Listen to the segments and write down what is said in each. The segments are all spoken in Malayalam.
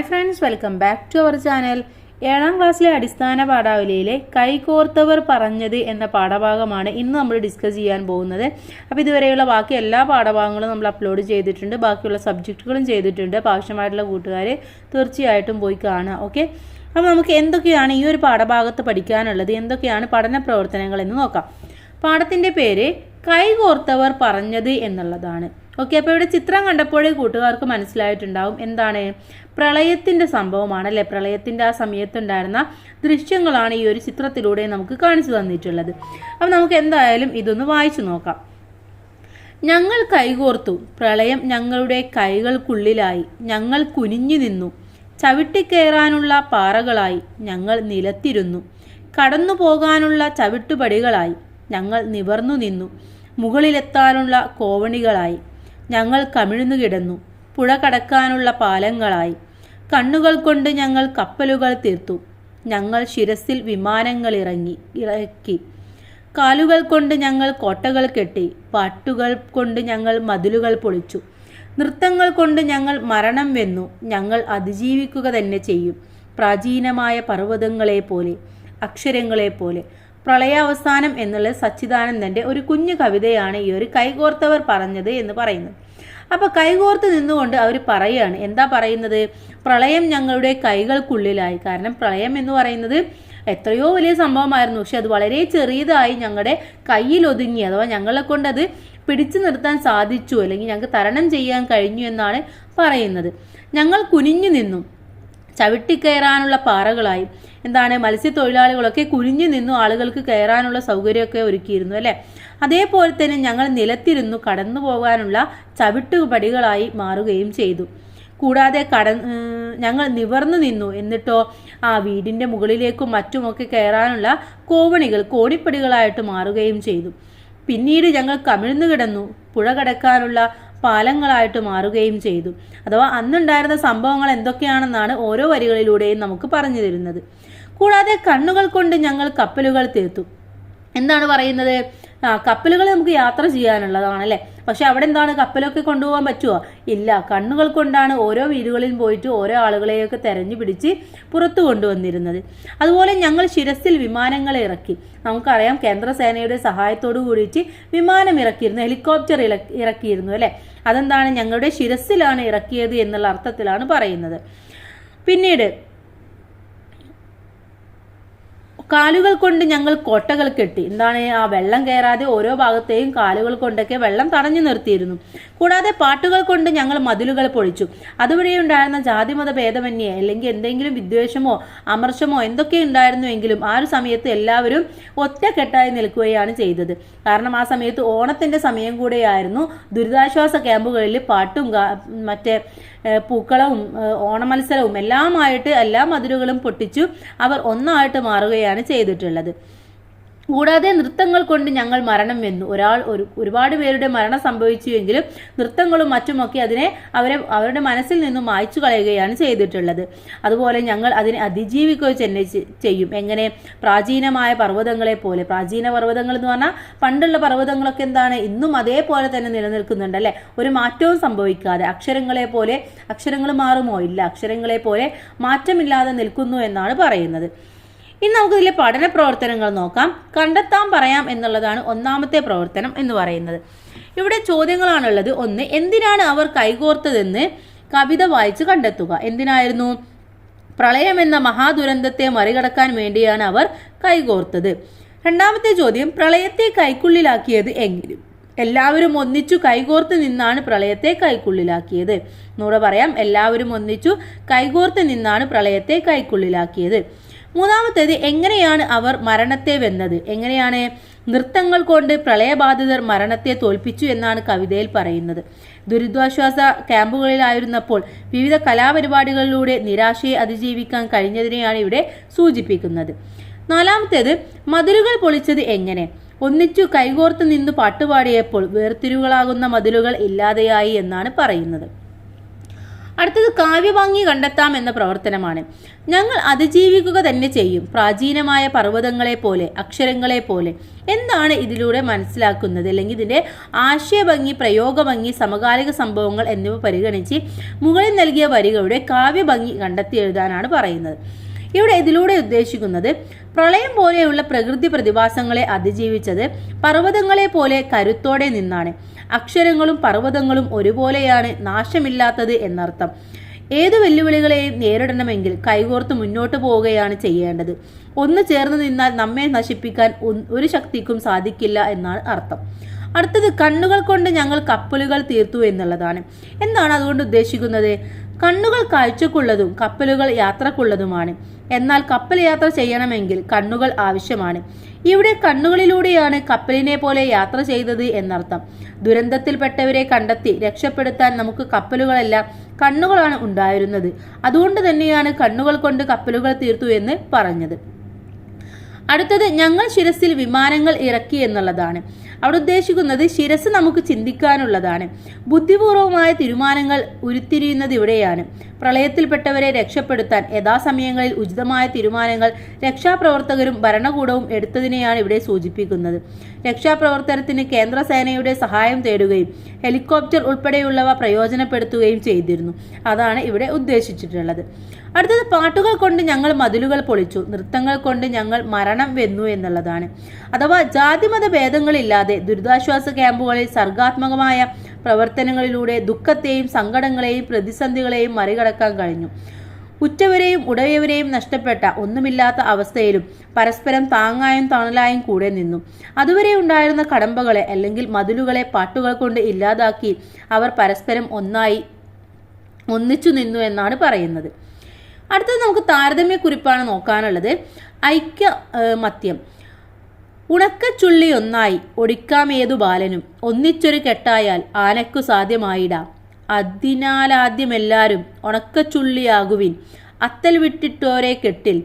Hi friends welcome back to our channel. ഏഴാം ക്ലാസ്സിലെ അടിസ്ഥാന പാഠാവലിയിലെ കൈകോർത്തവർ പറഞ്ഞത് എന്ന പാഠഭാഗമാണ് ഇന്ന് നമ്മൾ ഡിസ്കസ് ചെയ്യാൻ പോകുന്നത്. അപ്പോൾ ഇതുവരെയുള്ള ബാക്കി എല്ലാ പാഠഭാഗങ്ങളും നമ്മൾ അപ്ലോഡ് ചെയ്തിട്ടുണ്ട്. ബാക്കിയുള്ള സബ്ജക്റ്റുകളും ചെയ്തിട്ടുണ്ട്. അപ്പോൾ ആവശ്യമായിട്ടുള്ള കൂട്ടുകാർ തീർച്ചയായിട്ടും പോയി കാണുക ഓക്കെ അപ്പോൾ നമുക്ക് എന്തൊക്കെയാണ് ഈ ഒരു പാഠഭാഗത്ത് പഠിക്കാനുള്ളത്? എന്തൊക്കെയാണ് പഠന പ്രവർത്തനങ്ങൾ എന്ന് നോക്കാം. പാഠത്തിന്റെ പേര് കൈകോർത്തവർ പറഞ്ഞത് എന്നുള്ളതാണ്. ഓക്കെ അപ്പോൾ ഇവിടെ ചിത്രം കണ്ടപ്പോഴേ കൂട്ടുകാർക്ക് മനസ്സിലായിട്ടുണ്ടാവും എന്താണ് പ്രളയത്തിന്റെ സംഭവമാണ് അല്ലേ? പ്രളയത്തിന്റെ ആ സമയത്തുണ്ടായിരുന്ന ദൃശ്യങ്ങളാണ് ഈ ഒരു ചിത്രത്തിലൂടെ നമുക്ക് കാണിച്ചു തന്നിട്ടുള്ളത്. അപ്പോൾ നമുക്ക് എന്തായാലും ഇതൊന്ന് വായിച്ചു നോക്കാം. ഞങ്ങൾ കൈകോർത്തു പ്രളയം ഞങ്ങളുടെ കൈകൾക്കുള്ളിലായി ഞങ്ങൾ കുനിഞ്ഞു നിന്നു ചവിട്ടിക്കയറാനുള്ള പാറകളായി ഞങ്ങൾ നിലത്തിരുന്നു കടന്നു പോകാനുള്ള ചവിട്ടുപടികളായി ഞങ്ങൾ നിവർന്നു നിന്നു മുകളിലെത്താനുള്ള കോവണികളായി ഞങ്ങൾ കമിഴ്ന്നു കിടന്നു. പുഴ കടക്കാനുള്ള പാലങ്ങളായി. കണ്ണുകൾ കൊണ്ട് ഞങ്ങൾ കപ്പലുകൾ തീർത്തു. ഞങ്ങൾ ശിരസിൽ വിമാനങ്ങൾ ഇറങ്ങി ഇറക്കി. കാലുകൾ കൊണ്ട് ഞങ്ങൾ കോട്ടകൾ കെട്ടി പാട്ടുകൾ കൊണ്ട് ഞങ്ങൾ മതിലുകൾ പൊളിച്ചു. നൃത്തങ്ങൾ കൊണ്ട് ഞങ്ങൾ മരണം വെന്നു. ഞങ്ങൾ അതിജീവിക്കുക തന്നെ ചെയ്യും. പ്രാചീനമായ പർവതങ്ങളെ പോലെ അക്ഷരങ്ങളെ പോലെ. പ്രളയാവസാനം എന്നുള്ള സച്ചിദാനന്ദന്റെ ഒരു കുഞ്ഞു കവിതയാണ് ഈ ഒരു കൈകോർത്തവർ പറഞ്ഞത് എന്ന് പറയുന്നത്. അപ്പൊ കൈകോർത്ത് നിന്നുകൊണ്ട് അവർ പറയുകയാണ് എന്താ പറയുന്നത്? പ്രളയം ഞങ്ങളുടെ കൈകൾക്കുള്ളിലായി. കാരണം പ്രളയം എന്ന് പറയുന്നത് എത്രയോ വലിയ സംഭവമായിരുന്നു. പക്ഷെ അത് വളരെ ചെറിയതായി ഞങ്ങളുടെ കയ്യിൽ ഒതുങ്ങി അഥവാ ഞങ്ങളെ കൊണ്ട് അത് പിടിച്ചു നിർത്താൻ സാധിച്ചു. അല്ലെങ്കിൽ ഞങ്ങൾക്ക് തരണം ചെയ്യാൻ കഴിഞ്ഞു എന്നാണ് പറയുന്നത്. ഞങ്ങൾ കുനിഞ്ഞു നിന്നു. ചവിട്ടിക്കയറാനുള്ള പാറകളായി. എന്താണ്? മത്സ്യത്തൊഴിലാളികളൊക്കെ കുനിഞ്ഞു നിന്നു ആളുകൾക്ക് കയറാനുള്ള സൗകര്യമൊക്കെ ഒരുക്കിയിരുന്നു അല്ലേ? അതേപോലെ തന്നെ ഞങ്ങൾ നിലത്തിരുന്നു കടന്നു പോകാനുള്ള ചവിട്ടുപടികളായി മാറുകയും ചെയ്തു. കൂടാതെ കട ഞങ്ങൾ നിവർന്നു നിന്നു. എന്നിട്ടോ ആ വീടിന്റെ മുകളിലേക്കും മറ്റുമൊക്കെ കയറാനുള്ള കോവണികൾ കോണിപ്പടികളായിട്ട് മാറുകയും ചെയ്തു. പിന്നീട് ഞങ്ങൾ കമിഴ്ന്നു കിടന്നു. പുഴ കടക്കാനുള്ള പാലങ്ങളായിട്ട് മാറുകയും ചെയ്തു. അഥവാ അന്നുണ്ടായിരുന്ന സംഭവങ്ങൾ എന്തൊക്കെയാണെന്നാണ് ഓരോ വരികളിലൂടെയും നമുക്ക് പറഞ്ഞു തരുന്നത്. കൂടാതെ കണ്ണുകൾ കൊണ്ട് ഞങ്ങൾ കപ്പലുകൾ തീർത്തു. എന്താണ് പറയുന്നത്? ആ കപ്പലുകൾ നമുക്ക് യാത്ര ചെയ്യാനുള്ളതാണ് അല്ലേ പക്ഷെ അവിടെ എന്താണ് കപ്പലൊക്കെ കൊണ്ടുപോകാൻ പറ്റുമോ ഇല്ല. കണ്ണുകൾ കൊണ്ടാണ് ഓരോ വീടുകളിൽ പോയിട്ട് ഓരോ ആളുകളെയൊക്കെ തെരഞ്ഞു പിടിച്ച് പുറത്തു കൊണ്ടുവന്നിരുന്നത്. അതുപോലെ ഞങ്ങൾ ശിരസിൽ വിമാനങ്ങളെ ഇറക്കി. നമുക്കറിയാം കേന്ദ്രസേനയുടെ സഹായത്തോടു കൂടിയിട്ട് വിമാനം ഇറക്കിയിരുന്നു. ഹെലികോപ്റ്റർ ഇറക്കിയിരുന്നു അല്ലേ? അതെന്താണ് ഞങ്ങളുടെ ശിരസിലാണ് ഇറക്കിയത് എന്നുള്ള അർത്ഥത്തിലാണ് പറയുന്നത്. പിന്നീട് കാലുകൾ കൊണ്ട് ഞങ്ങൾ കോട്ടകൾ കെട്ടി. എന്താണ്? ആ വെള്ളം കയറാതെ ഓരോ ഭാഗത്തെയും കാലുകൾ കൊണ്ടൊക്കെ വെള്ളം തടഞ്ഞു നിർത്തിയിരുന്നു. കൂടാതെ പാട്ടുകൾ കൊണ്ട് ഞങ്ങൾ മതിലുകൾ പൊളിച്ചു. അതുവഴി ഉണ്ടായിരുന്ന ജാതിമത ഭേദമന്യേ അല്ലെങ്കിൽ എന്തെങ്കിലും വിദ്വേഷമോ അമർഷമോ എന്തൊക്കെ ഉണ്ടായിരുന്നുവെങ്കിലും ആ ഒരു സമയത്ത് എല്ലാവരും ഒറ്റക്കെട്ടായി നിൽക്കുകയാണ് ചെയ്തത്. കാരണം ആ സമയത്ത് ഓണത്തിന്റെ സമയം കൂടെയായിരുന്നു ദുരിതാശ്വാസ ക്യാമ്പുകളിൽ പാട്ടും മറ്റേ പൂക്കളവും ഓണമത്സരവും എല്ലാമായിട്ട് എല്ലാ മതിലുകളും പൊട്ടിച്ചു അവർ ഒന്നായിട്ട് മാറുകയാണ് ചെയ്തിട്ടുള്ളത്. കൂടാതെ നൃത്തങ്ങൾ കൊണ്ട് ഞങ്ങൾ മരണം വെന്നു. ഒരാൾ ഒരു ഒരുപാട് പേരുടെ മരണം സംഭവിച്ചുവെങ്കിലും നൃത്തങ്ങളും മറ്റുമൊക്കെ അതിനെ അവരെ അവരുടെ മനസ്സിൽ നിന്നും മായ്ച്ചു കളയുകയാണ് ചെയ്തിട്ടുള്ളത്. അതുപോലെ ഞങ്ങൾ അതിനെ അതിജീവിക്കുകയോ തന്നെ ചെയ്യും. എങ്ങനെ? പ്രാചീനമായ പർവതങ്ങളെ പോലെ പ്രാചീന പർവതങ്ങൾ എന്ന് പറഞ്ഞാൽ പണ്ടുള്ള പർവതങ്ങളൊക്കെ എന്താണ്? ഇന്നും അതേപോലെ തന്നെ നിലനിൽക്കുന്നുണ്ട് അല്ലെ? ഒരു മാറ്റവും സംഭവിക്കാതെ. അക്ഷരങ്ങളെ പോലെ അക്ഷരങ്ങൾ മാറുമോ? ഇല്ല. അക്ഷരങ്ങളെ പോലെ മാറ്റമില്ലാതെ നിൽക്കുന്നു എന്നാണ് പറയുന്നത്. ഇനി നമുക്ക് ഇതിലെ പഠന പ്രവർത്തനങ്ങൾ നോക്കാം. കണ്ടെത്താൻ പറയാം എന്നുള്ളതാണ് ഒന്നാമത്തെ പ്രവർത്തനം എന്ന് പറയുന്നത്. ഇവിടെ ചോദ്യങ്ങളാണുള്ളത്. ഒന്ന് എന്തിനാണ് അവർ കൈകോർത്തതെന്ന് കവിത വായിച്ച് കണ്ടെത്തുക. എന്തിനായിരുന്നു? പ്രളയം എന്ന മഹാദുരന്തത്തെ മറികടക്കാൻ വേണ്ടിയാണ് അവർ കൈകോർത്തത്. രണ്ടാമത്തെ ചോദ്യം പ്രളയത്തെ കൈക്കുള്ളിലാക്കിയത് എങ്ങനെ? എല്ലാവരും ഒന്നിച്ചു കൈകോർത്ത് നിന്നാണ് പ്രളയത്തെ കൈക്കുള്ളിലാക്കിയത്. എന്നൂടെ പറയാം എല്ലാവരും ഒന്നിച്ചു കൈകോർത്ത് നിന്നാണ് പ്രളയത്തെ കൈക്കുള്ളിലാക്കിയത്. മൂന്നാമത്തേത് എങ്ങനെയാണ് അവർ മരണത്തെ വെന്നത്? എങ്ങനെയാണ് നൃത്തങ്ങൾ കൊണ്ട് പ്രളയബാധിതർ മരണത്തെ തോൽപ്പിച്ചു എന്നാണ് കവിതയിൽ പറയുന്നത്. ദുരിതാശ്വാസ ക്യാമ്പുകളിലായിരുന്നപ്പോൾ വിവിധ കലാപരിപാടികളിലൂടെ നിരാശയെ അതിജീവിക്കാൻ കഴിഞ്ഞതിനെയാണ് ഇവിടെ സൂചിപ്പിക്കുന്നത്. നാലാമത്തേത് മതിലുകൾ പൊളിച്ചത് എങ്ങനെ? ഒന്നിച്ചു കൈകോർത്ത് നിന്ന് പാട്ടുപാടിയപ്പോൾ വേർതിരിവുകളാകുന്ന മതിലുകൾ ഇല്ലാതെയായി എന്നാണ് പറയുന്നത്. അടുത്തത് കാവ്യഭംഗി കണ്ടെത്താം എന്ന പ്രവർത്തനമാണ്. ഞങ്ങൾ അതിജീവിക്കുക തന്നെ ചെയ്യും. പ്രാചീനമായ പർവതങ്ങളെ പോലെ അക്ഷരങ്ങളെ പോലെ. എന്താണ് ഇതിലൂടെ മനസ്സിലാക്കുന്നത്? അല്ലെങ്കിൽ ഇതിന്റെ ആശയഭംഗി പ്രയോഗഭംഗി സമകാലിക സംഭവങ്ങൾ എന്നിവ പരിഗണിച്ച് മുകളിൽ നൽകിയ വരികളുടെ കാവ്യഭംഗി കണ്ടെത്തി എഴുതാനാണ് പറയുന്നത്. ഇവിടെ ഇതിലൂടെ ഉദ്ദേശിക്കുന്നത് പ്രളയം പോലെയുള്ള പ്രകൃതി പ്രതിഭാസങ്ങളെ അതിജീവിച്ചത് പർവതങ്ങളെ പോലെ കരുത്തോടെ നിന്നാണ്. അക്ഷരങ്ങളും പർവതങ്ങളും ഒരുപോലെയാണ് നാശമില്ലാത്തത് എന്നർത്ഥം. ഏതു വെല്ലുവിളികളെയും നേരിടണമെങ്കിൽ കൈകോർത്ത് മുന്നോട്ട് പോവുകയാണ് ചെയ്യേണ്ടത്. ഒന്ന് ചേർന്ന് നിന്നാൽ നമ്മെ നശിപ്പിക്കാൻ ഒരു ശക്തിക്കും സാധിക്കില്ല എന്നാണ് അർത്ഥം. അടുത്തത് കണ്ണുകൾ കൊണ്ട് ഞങ്ങൾ കപ്പലുകൾ തീർത്തു എന്നുള്ളതാണ്. എന്താണ് അതുകൊണ്ട് ഉദ്ദേശിക്കുന്നത്? കണ്ണുകൾ കാഴ്ചക്കുള്ളതും കപ്പലുകൾ യാത്രക്കുള്ളതുമാണ്. എന്നാൽ കപ്പൽ യാത്ര ചെയ്യണമെങ്കിൽ കണ്ണുകൾ ആവശ്യമാണ്. ഇവിടെ കണ്ണുകളിലൂടെയാണ് കപ്പലിനെ പോലെ യാത്ര ചെയ്തത് എന്നർത്ഥം. ദുരന്തത്തിൽപ്പെട്ടവരെ കണ്ടെത്തി രക്ഷപ്പെടുത്താൻ നമുക്ക് കപ്പലുകളെല്ലാം കണ്ണുകളാണ് ഉണ്ടായിരുന്നത്. അതുകൊണ്ട് തന്നെയാണ് കണ്ണുകൾ കൊണ്ട് കപ്പലുകൾ തീർത്തു എന്ന് പറഞ്ഞത്. അടുത്തത് ഞങ്ങൾ ശിരസിൽ വിമാനങ്ങൾ ഇറക്കി എന്നുള്ളതാണ്. അവിടെ ഉദ്ദേശിക്കുന്നത് ശിരസ് നമുക്ക് ചിന്തിക്കാനുള്ളതാണ്. ബുദ്ധിപൂർവമായ തീരുമാനങ്ങൾ ഉരുത്തിരിയുന്നത് ഇവിടെയാണ്. പ്രളയത്തിൽപ്പെട്ടവരെ രക്ഷപ്പെടുത്താൻ യഥാസമയങ്ങളിൽ ഉചിതമായ തീരുമാനങ്ങൾ രക്ഷാപ്രവർത്തകരും ഭരണകൂടവും എടുത്തതിനെയാണ് ഇവിടെ സൂചിപ്പിക്കുന്നത്. രക്ഷാപ്രവർത്തനത്തിന് കേന്ദ്രസേനയുടെ സഹായം തേടുകയും ഹെലികോപ്റ്റർ ഉൾപ്പെടെയുള്ളവ പ്രയോജനപ്പെടുത്തുകയും ചെയ്തിരുന്നു. അതാണ് ഇവിടെ ഉദ്ദേശിച്ചിട്ടുള്ളത്. അടുത്തത് പാട്ടുകൾ കൊണ്ട് ഞങ്ങൾ മതിലുകൾ പൊളിച്ചു. നൃത്തങ്ങൾ കൊണ്ട് ഞങ്ങൾ മരണം വെന്നു എന്നുള്ളതാണ്. അഥവാ ജാതിമത ഭേദങ്ങളില്ലാതെ ദുരിതാശ്വാസ ക്യാമ്പുകളിൽ സർഗാത്മകമായ പ്രവർത്തനങ്ങളിലൂടെ ദുഃഖത്തെയും സങ്കടങ്ങളെയും പ്രതിസന്ധികളെയും മറികടക്കാൻ കഴിഞ്ഞു. ഉറ്റവരെയും ഉടയവരെയും നഷ്ടപ്പെട്ട ഒന്നുമില്ലാത്ത അവസ്ഥയിലും പരസ്പരം താങ്ങായും തണലായും കൂടെ നിന്നു. അതുവരെ ഉണ്ടായിരുന്ന കടമ്പകളെ അല്ലെങ്കിൽ മതിലുകളെ പാട്ടുകൾ കൊണ്ട് ഇല്ലാതാക്കി അവർ പരസ്പരം ഒന്നായി ഒന്നിച്ചു നിന്നു എന്നാണ് പറയുന്നത്. അടുത്തത് നമുക്ക് താരതമ്യക്കുറിപ്പാണ് നോക്കാനുള്ളത്. ഐക്യ മത്യം. ഉണക്കച്ചുള്ളി ഒന്നായി ഒടിക്കാമേതു ബാലനും. ഒന്നിച്ചൊരു കെട്ടായാൽ ആനക്കു സാധ്യമായിടാം. അതിനാലാദ്യമെല്ലാരും ഉണക്കച്ചുള്ളിയാകുവിൻ. അത്തൽ വിട്ടിട്ടോരെ കെട്ടിൽ.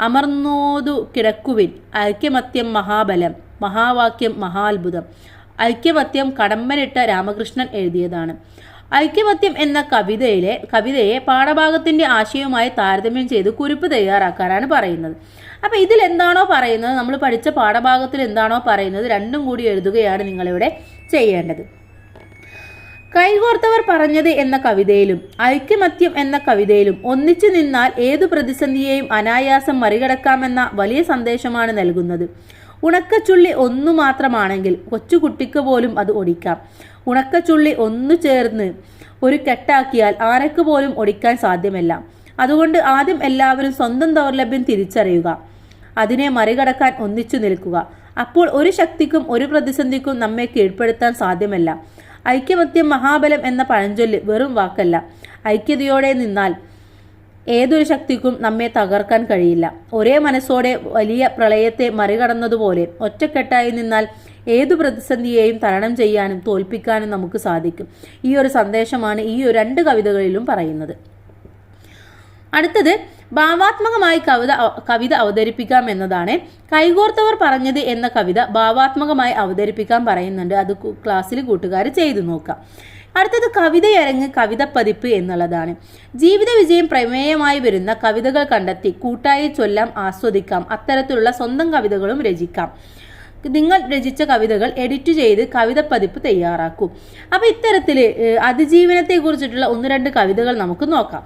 അമർന്നോതു കിടക്കുവിൻ. ഐക്യമത്യം മഹാബലം. മഹാവാക്യം മഹാത്ഭുതം. ഐക്യമത്യം കടമ്പനിട്ട രാമകൃഷ്ണൻ എഴുതിയതാണ്. ഐക്യമത്യം എന്ന കവിതയിലെ കവിതയെ പാഠഭാഗത്തിന്റെ ആശയവുമായി താരതമ്യം ചെയ്ത് കുറിപ്പ് തയ്യാറാക്കാനാണ് പറയുന്നത്. അപ്പോൾ ഇതിൽ എന്താണോ പറയുന്നത്? നമ്മൾ പഠിച്ച പാഠഭാഗത്തിൽ എന്താണോ പറയുന്നത്? രണ്ടും കൂടി എഴുതുകയാണ് നിങ്ങളിവിടെ ചെയ്യേണ്ടത്. കൈകോർത്തവർ പറഞ്ഞത് എന്ന കവിതയിലും ഐക്യമത്യം എന്ന കവിതയിലും ഒന്നിച്ചു നിന്നാൽ ഏതു പ്രതിസന്ധിയെയും അനായാസം മറികടക്കാമെന്ന വലിയ സന്ദേശമാണ് നൽകുന്നത്. ഉണക്കച്ചുള്ളി ഒന്നു മാത്രമാണെങ്കിൽ കൊച്ചുകുട്ടിക്ക് പോലും അത് ഒടിക്കാം. ഉണക്കച്ചുള്ളി ഒന്നു ചേർന്ന് ഒരു കെട്ടാക്കിയാൽ ആനക്ക് പോലും ഒടിക്കാൻ സാധ്യമല്ല. അതുകൊണ്ട് ആദ്യം എല്ലാവരും സ്വന്തം ദൗർലഭ്യം തിരിച്ചറിയുക. അതിനെ മറികടക്കാൻ ഒന്നിച്ചു നിൽക്കുക. അപ്പോൾ ഒരു ശക്തിക്കും ഒരു പ്രതിസന്ധിക്കും നമ്മെ കീഴ്പ്പെടുത്താൻ സാധ്യമല്ല. ഐക്യമത്യം മഹാബലം എന്ന പഴഞ്ചൊല്ല് വെറും വാക്കല്ല. ഐക്യതയോടെ നിന്നാൽ ഏതൊരു ശക്തിക്കും നമ്മെ തകർക്കാൻ കഴിയില്ല. ഒരേ മനസ്സോടെ വലിയ പ്രളയത്തെ മറികടന്നതുപോലെ ഒറ്റക്കെട്ടായി നിന്നാൽ ഏതു പ്രതിസന്ധിയെയും തരണം ചെയ്യാനും തോൽപ്പിക്കാനും നമുക്ക് സാധിക്കും. ഈ ഒരു സന്ദേശമാണ് ഈ രണ്ട് കവിതകളിലും പറയുന്നത്. അടുത്തത് ഭാവാത്മകമായി കവിത കവിത അവതരിപ്പിക്കാം എന്നതാണ്. കൈകോർത്തവർ പറഞ്ഞത് എന്ന കവിത ഭാവാത്മകമായി അവതരിപ്പിക്കാൻ പറയുന്നുണ്ട്. അത് ക്ലാസ്സിൽ കൂട്ടുകാർ ചെയ്തു നോക്കാം. അടുത്തത് കവിതയരങ്ങ് കവിത പതിപ്പ് എന്നുള്ളതാണ്. ജീവിത വിജയം പ്രമേയമായി വരുന്ന കവിതകൾ കണ്ടെത്തി കൂട്ടായി ചൊല്ലാം ആസ്വദിക്കാം. അത്തരത്തിലുള്ള സ്വന്തം കവിതകളും രചിക്കാം. നിങ്ങൾ രചിച്ച കവിതകൾ എഡിറ്റ് ചെയ്ത് കവിത പതിപ്പ് തയ്യാറാക്കും. അപ്പോൾ ഇത്തരത്തിൽ അതിജീവനത്തെ കുറിച്ചിട്ടുള്ള ഒന്ന് രണ്ട് കവിതകൾ നമുക്ക് നോക്കാം.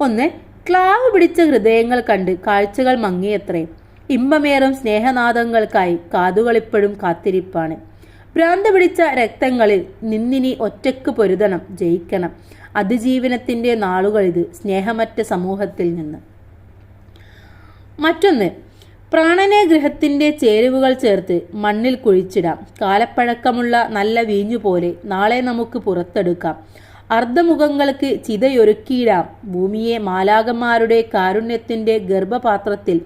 ഒന്ന് ക്ലാവ് പിടിച്ച ഹൃദയങ്ങൾ കണ്ട് കാഴ്ചകൾ മങ്ങിയത്രേ. ഇമ്പമേറും സ്നേഹനാദങ്ങൾക്കായി കാതുകളിപ്പോഴും കാത്തിരിപ്പാണ്. ഭ്രാന്ത് പിടിച്ച രക്തങ്ങളിൽ നിന്നിനി ഒറ്റയ്ക്ക് പൊരുതണം ജയിക്കണം. അതിജീവനത്തിന്റെ നാളുകളിത് സ്നേഹമറ്റ സമൂഹത്തിൽ നിന്ന്. മറ്റൊന്ന് പ്രാണനെ ഗ്രഹത്തിന്റെ ചേരുവകൾ ചേർത്ത് മണ്ണിൽ കുഴിച്ചിടാം. കാലപ്പഴക്കമുള്ള നല്ല വീഞ്ഞു പോലെ നാളെ നമുക്ക് പുറത്തെടുക്കാം. അർദ്ധമുഖങ്ങൾക്ക് ചിതയൊരുക്കിയിടാം. ഭൂമിയെ മാലാകന്മാരുടെ കാരുണ്യത്തിന്റെ ഗർഭപാത്രത്തിൽ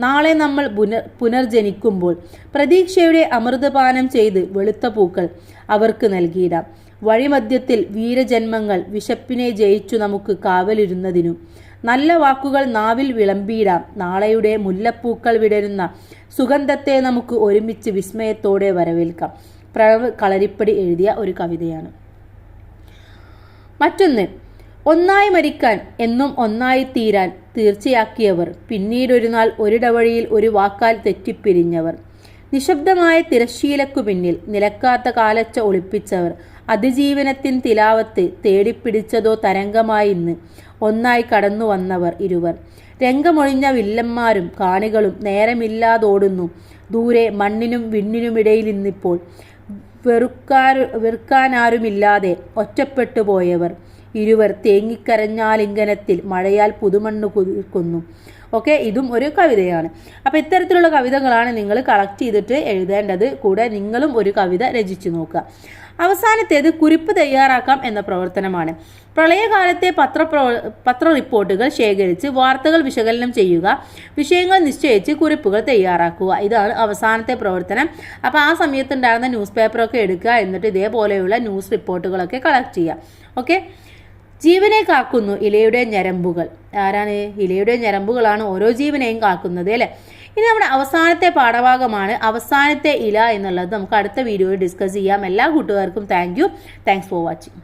നാളെ നമ്മൾ പുനർ പുനർജനിക്കുമ്പോൾ പ്രതീക്ഷയുടെ അമൃതപാനം ചെയ്ത് വെളുത്ത പൂക്കൾ അവർക്ക് നൽകിയിടാം. വഴിമധ്യത്തിൽ വീരജന്മങ്ങൾ വിശപ്പിനെ ജയിച്ചു നമുക്ക് കാവലിരുന്നതിനു നല്ല വാക്കുകൾ നാവിൽ വിളമ്പിയിടാം. നാളെയുടെ മുല്ലപ്പൂക്കൾ വിടരുന്ന സുഗന്ധത്തെ നമുക്ക് ഒരുമിച്ച് വിസ്മയത്തോടെ വരവേൽക്കാം. പ്രണവ് കളരിപ്പടി എഴുതിയ ഒരു കവിതയാണ്. മറ്റൊന്ന് ഒന്നായി മരിക്കാൻ എന്നും ഒന്നായി തീരാൻ തീർച്ചയാക്കിയവർ പിന്നീടൊരു നാൾ ഒരിടവഴിയിൽ ഒരു വാക്കാൽ തെറ്റിപ്പിരിഞ്ഞവർ. നിശബ്ദമായ തിരശ്ശീലക്കു പിന്നിൽ നിലക്കാത്ത കാലച്ച ഒളിപ്പിച്ചവർ അതിജീവനത്തിൻ തിലാവത്ത് തേടിപ്പിടിച്ചതോ തരംഗമായി ഇന്ന് ഒന്നായി കടന്നു വന്നവർ ഇരുവർ. രംഗമൊഴിഞ്ഞ വില്ലന്മാരും കാണികളും നേരമില്ലാതോടുന്നു. ദൂരെ മണ്ണിനും വിണ്ണിനുമിടയിൽ ഇന്നിപ്പോൾ വെറുക്കാരു വെറുക്കാനാരുമില്ലാതെ ഒറ്റപ്പെട്ടു പോയവർ. ഇരുവർ തേങ്ങിക്കരഞ്ഞാലിംഗനത്തിൽ മഴയാൽ പുതുമണ്ണ് കുതിർക്കുന്നു ഓക്കെ ഇതും ഒരു കവിതയാണ്. അപ്പോൾ ഇത്തരത്തിലുള്ള കവിതകളാണ് നിങ്ങൾ കളക്ട് ചെയ്തിട്ട് എഴുതേണ്ടത്. കൂടെ നിങ്ങളും ഒരു കവിത രചിച്ചു നോക്കുക. അവസാനത്തേത് കുറിപ്പ് തയ്യാറാക്കാം എന്ന പ്രവർത്തനമാണ്. പ്രളയകാലത്തെ പത്ര പത്ര റിപ്പോർട്ടുകൾ ശേഖരിച്ച് വാർത്തകൾ വിശകലനം ചെയ്യുക വിഷയങ്ങൾ നിശ്ചയിച്ച് കുറിപ്പുകൾ തയ്യാറാക്കുക. ഇതാണ് അവസാനത്തെ പ്രവർത്തനം. അപ്പോൾ ആ സമയത്തുണ്ടായിരുന്ന ന്യൂസ് പേപ്പറൊക്കെ എടുക്കുക എന്നിട്ട് ഇതേപോലെയുള്ള ന്യൂസ് റിപ്പോർട്ടുകളൊക്കെ കളക്ട് ചെയ്യുക. ഓക്കെ? ജീവനെ കാക്കുന്നു ഇലയുടെ ഞരമ്പുകൾ. ആരാണ്? ഇലയുടെ ഞരമ്പുകളാണ് ഓരോ ജീവനെയും കാക്കുന്നത് അല്ലേ? ഇനി നമ്മുടെ അവസാനത്തെ പാഠഭാഗമാണ് അവസാനത്തെ ഇല എന്നുള്ളത്. നമുക്ക് അടുത്ത വീഡിയോയിൽ ഡിസ്കസ് ചെയ്യാം. എല്ലാ കൂട്ടുകാർക്കും thank you thanks for watching